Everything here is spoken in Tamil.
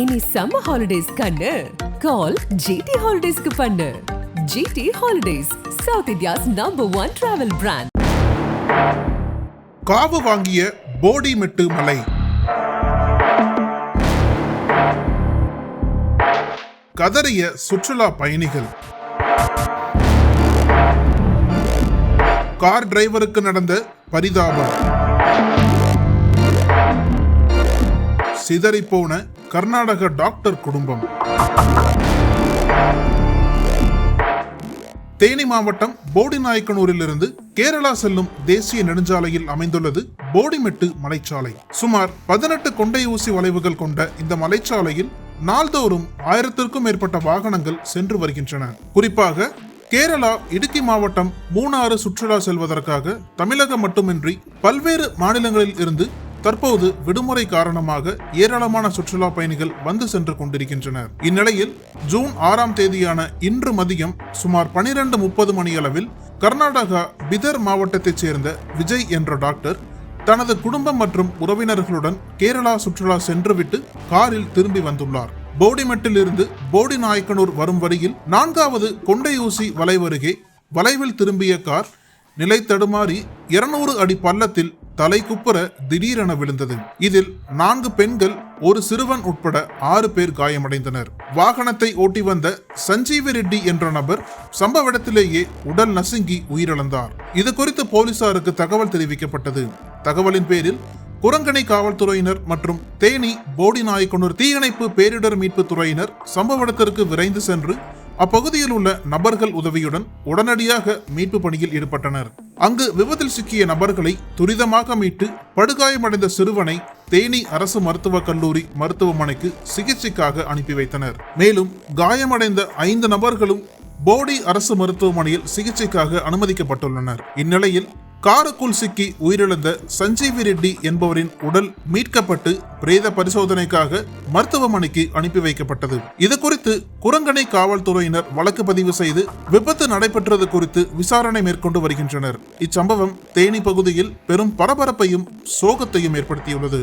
எனி சம்மர் ஹாலிடேஸ் கண்ணு. கால் ஜிடி ஹாலிடேஸ்க்கு பண்ணு. G T holidays South India's number one travel brand காவு வாங்கிய போடிமெட்டு மலை. கதறிய சுற்றுலா பயணிகள். கார் டிரைவருக்கு நடந்த பரிதாபம். சிதறிப்போன கர்நாடக டாக்டர் குடும்பம். தேனி மாவட்டம் போடிநாயக்கனூரிலிருந்து கேரளா செல்லும் தேசிய நெடுஞ்சாலையில் அமைந்துள்ளது போடிமெட்டு மலைச்சாலை. சுமார் பதினெட்டு கொண்டை ஊசி வளைவுகள் கொண்ட இந்த மலைச்சாலையில் நாள்தோறும் ஆயிரத்திற்கும் மேற்பட்ட வாகனங்கள் சென்று வருகின்றன. குறிப்பாக கேரளா இடுக்கி மாவட்டம் மூணாறு சுற்றுலா செல்வதற்காக தமிழகம் மட்டுமின்றி பல்வேறு மாநிலங்களில் இருந்து தற்போது விடுமுறை காரணமாக ஏராளமான சுற்றுலா பயணிகள் வந்து சென்று கொண்டிருக்கின்றனர். இந்நிலையில் ஜூன் ஆறாம் தேதியான இன்று மதியம் சுமார் பனிரெண்டு முப்பது மணியளவில் கர்நாடகா பிதர் மாவட்டத்தைச் சேர்ந்த விஜய் என்ற டாக்டர் தனது குடும்பம் மற்றும் உறவினர்களுடன் கேரளா சுற்றுலா சென்றுவிட்டு காரில் திரும்பி வந்துள்ளார். போடிமெட்டிலிருந்து போடி நாயக்கனூர் வரும் வழியில் நான்காவது கொண்டையூசி வளைவருகே வளைவில் திரும்பிய கார் நிலை தடுமாறி இருநூறு அடி பள்ளத்தில் தலை குப்புற திடீரென விழுந்தது. இதில் நான்கு பெண்கள் ஒரு சிறுவன் உட்பட ஆறு பேர் காயமடைந்தனர். வாகனத்தை ஓட்டி வந்த சஞ்சீவி ரெட்டி என்ற நபர் சம்பவ இடத்திலேயே உடல் நசுங்கி உயிரிழந்தார். இது குறித்து போலீசாருக்கு தகவல் தெரிவிக்கப்பட்டது. தகவலின் பேரில் குரங்கணி காவல்துறையினர் மற்றும் தேனி போடி நாயக்கனூர் தீயணைப்பு பேரிடர் மீட்பு துறையினர் சம்பவ இடத்திற்கு விரைந்து சென்று அப்பகுதியில் உள்ள நபர்கள் உதவியுடன் உடனடியாக மீட்பு பணியில் ஈடுபட்டனர். அங்கு விபத்தில் சிக்கிய நபர்களை துரிதமாக மீட்டு படுகாயமடைந்த சிறுவனை தேனி அரசு மருத்துவக் கல்லூரி மருத்துவமனைக்கு சிகிச்சைக்காக அனுப்பி வைத்தனர். மேலும் காயமடைந்த ஐந்து நபர்களும் போடி அரசு மருத்துவமனையில் சிகிச்சைக்காக அனுமதிக்கப்பட்டுள்ளனர். இந்நிலையில் காருக்குள் சிக்கி உயிரிழந்த சஞ்சீவி ரெட்டி என்பவரின் உடல் மீட்கப்பட்டு பிரேத பரிசோதனைக்காக மருத்துவமனைக்கு அனுப்பி வைக்கப்பட்டது. இது குறித்து குரங்கணை காவல்துறையினர் வழக்கு பதிவு செய்து விபத்து நடைபெற்றது குறித்து விசாரணை மேற்கொண்டு வருகின்றனர். இச்சம்பவம் தேனி பகுதியில் பெரும் பரபரப்பையும் சோகத்தையும் ஏற்படுத்தியுள்ளது.